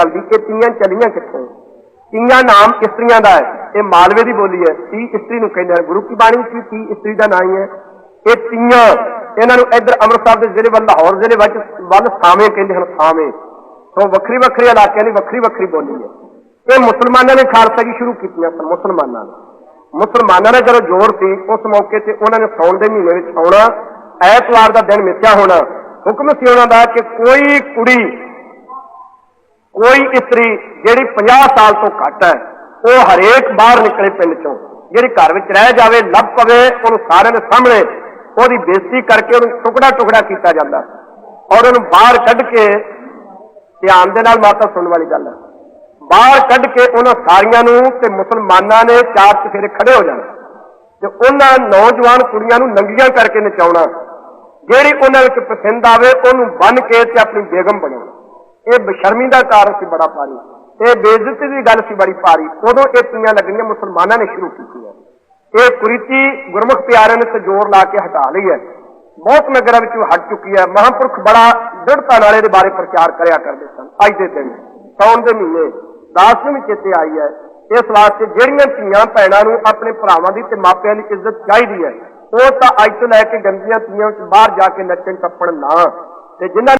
ਚੱਲਦੀ ਇਹ ਤੀਆਂ ਚੱਲੀਆਂ ਕਿੱਥੋਂ? ਤੀਆਂ ਨਾਮ ਇਸਤਰੀਆਂ ਦਾ ਹੈ। ਇਹ ਮਾਲਵੇ ਦੀ ਬੋਲੀ ਹੈ। ਤੀ ਇਸਤਰੀ ਨੂੰ ਕਹਿੰਦੇ ਹਨ। ਗੁਰੂ ਕੀ ਬਾਣੀ ਵਿੱਚ ਤੀ ਇਸਤਰੀ ਦਾ ਨਾਂ ਹੀ ਹੈ। ਇਹ ਤੀਆਂ ਇਹਨਾਂ ਨੂੰ ਇੱਧਰ ਅੰਮ੍ਰਿਤਸਰ ਦੇ ਜ਼ਿਲ੍ਹੇ ਵੱਲ, ਲਾਹੌਰ ਜ਼ਿਲ੍ਹੇ ਵਿੱਚ ਵੱਲ ਸਾਵੇਂ ਕਹਿੰਦੇ ਹਨ ਸਾਵੇਂ ਸੋ ਵੱਖਰੀ ਵੱਖਰੀ ਇਲਾਕਿਆਂ ਦੀ ਵੱਖਰੀ ਵੱਖਰੀ ਬੋਲੀ ਹੈ। ਇਹ ਮੁਸਲਮਾਨਾਂ ਨੇ ਖਾਲਸਾ ਜੀ ਸ਼ੁਰੂ ਕੀਤੀਆਂ ਸਨ ਮੁਸਲਮਾਨਾਂ ਨੇ। ਮੁਸਲਮਾਨਾਂ ਨੇ ਜਦੋਂ ਜ਼ੋਰ ਸੀ, ਉਸ ਮੌਕੇ ਤੇ ਉਹਨਾਂ ਨੇ ਸੌਣ ਦੇ ਮਹੀਨੇ ਵਿੱਚ ਆਉਣਾ, ਐਤਵਾਰ ਦਾ ਦਿਨ ਮਿੱਥਿਆ ਹੋਣਾ। ਹੁਕਮ ਸੀ ਉਹਨਾਂ ਦਾ ਕਿ ਕੋਈ ਕੁੜੀ ਕੋਈ ਇਸਤਰੀ ਜਿਹੜੀ 50 ਸਾਲ ਤੋਂ ਘੱਟ ਹੈ, ਉਹ ਹਰੇਕ ਬਾਹਰ ਨਿਕਲੇ ਪਿੰਡ ਚੋਂ, ਜਿਹੜੀ ਘਰ ਵਿੱਚ ਰਹਿ ਜਾਵੇ, ਲੱਭ ਪਵੇ, ਉਹਨੂੰ ਸਾਰਿਆਂ ਦੇ ਸਾਹਮਣੇ ਉਹਦੀ ਬੇਇੱਜ਼ਤੀ ਕਰਕੇ ਉਹਨੂੰ ਟੁਕੜਾ ਟੁਕੜਾ ਕੀਤਾ ਜਾਂਦਾ ਔਰ ਉਹਨੂੰ ਬਾਹਰ ਕੱਢ ਕੇ ਧਿਆਨ ਦੇ ਨਾਲ ਮਾਤਾ ਸੁਣਨ ਵਾਲੀ ਗੱਲ ਹੈ। ਬਾਹਰ ਕੱਢ ਕੇ ਉਹਨਾਂ ਸਾਰੀਆਂ ਨੂੰ ਤੇ ਮੁਸਲਮਾਨਾਂ ਨੇ ਚਾਰ ਚਫੇਰੇ ਖੜੇ ਹੋ ਜਾਣਾ ਤੇ ਉਹਨਾਂ ਨੌਜਵਾਨ ਕੁੜੀਆਂ ਨੂੰ ਨੰਗੀਆਂ ਕਰਕੇ ਨਚਾਉਣਾ, ਜਿਹੜੀ ਉਹਨਾਂ ਵਿੱਚ ਪਸੰਦ ਆਵੇ, ਉਹਨੂੰ ਬੰਨ ਕੇ ਤੇ ਆਪਣੀ ਬੇਗਮ ਬਣਾਉਣਾ। ਇਹ ਬਸ਼ਰਮੀ ਦਾ ਕਾਰਨ ਸੀ ਬੜਾ ਭਾਰੀ। ਇਹ ਬੇਇੱਜ਼ਤੀ ਦੀ ਗੱਲ ਸੀ ਬੜੀ ਭਾਰੀ। ਉਦੋਂ ਇਹ ਤੀਆਂ ਲੱਗਣੀਆਂ ਮੁਸਲਮਾਨਾਂ ਨੇ ਸ਼ੁਰੂ ਕੀਤੀਆਂ। ਇਹ ਕੁਰੀਤੀ ਗੁਰਮੁਖ ਪਿਆਰਿਆਂ ਨੇ ਤੇ ਲਾ ਕੇ ਹਟਾ ਲਈ ਹੈ। ਬਹੁਤ ਨਗਰਾਂ ਵਿੱਚੋਂ ਹਟ ਚੁੱਕੀ ਹੈ। ਮਹਾਂਪੁਰਖ ਬੜਾ ਦ੍ਰਿੜਤਾ ਨਾਲ ਇਹਦੇ ਬਾਰੇ ਪ੍ਰਚਾਰ ਕਰਿਆ ਕਰਦੇ ਸਨ। ਅੱਜ ਦੇ ਦਿਨ ਸੌਣ ਦੇ ਮਹੀਨੇ ਦਾਸਵੀਂ ਚੇਤੇ ਆਈ ਹੈ। ਇਸ ਵਾਸਤੇ ਜਿਹੜੀਆਂ ਧੀਆਂ ਭੈਣਾਂ ਨੂੰ ਆਪਣੇ ਭਰਾਵਾਂ ਦੀ ਤੇ ਮਾਪਿਆਂ ਦੀ ਇੱਜ਼ਤ ਚਾਹੀਦੀ ਹੈ, ਉਹ ਤਾਂ ਅੱਜ ਤੋਂ ਲੈ ਕੇ ਗੰਦੀਆਂ ਧੀਆਂ ਵਿੱਚ ਬਾਹਰ ਜਾ ਕੇ ਨੱਚਣ ਟੱਪਣ ਨਾ। ਤੇ ਜਿਨ੍ਹਾਂ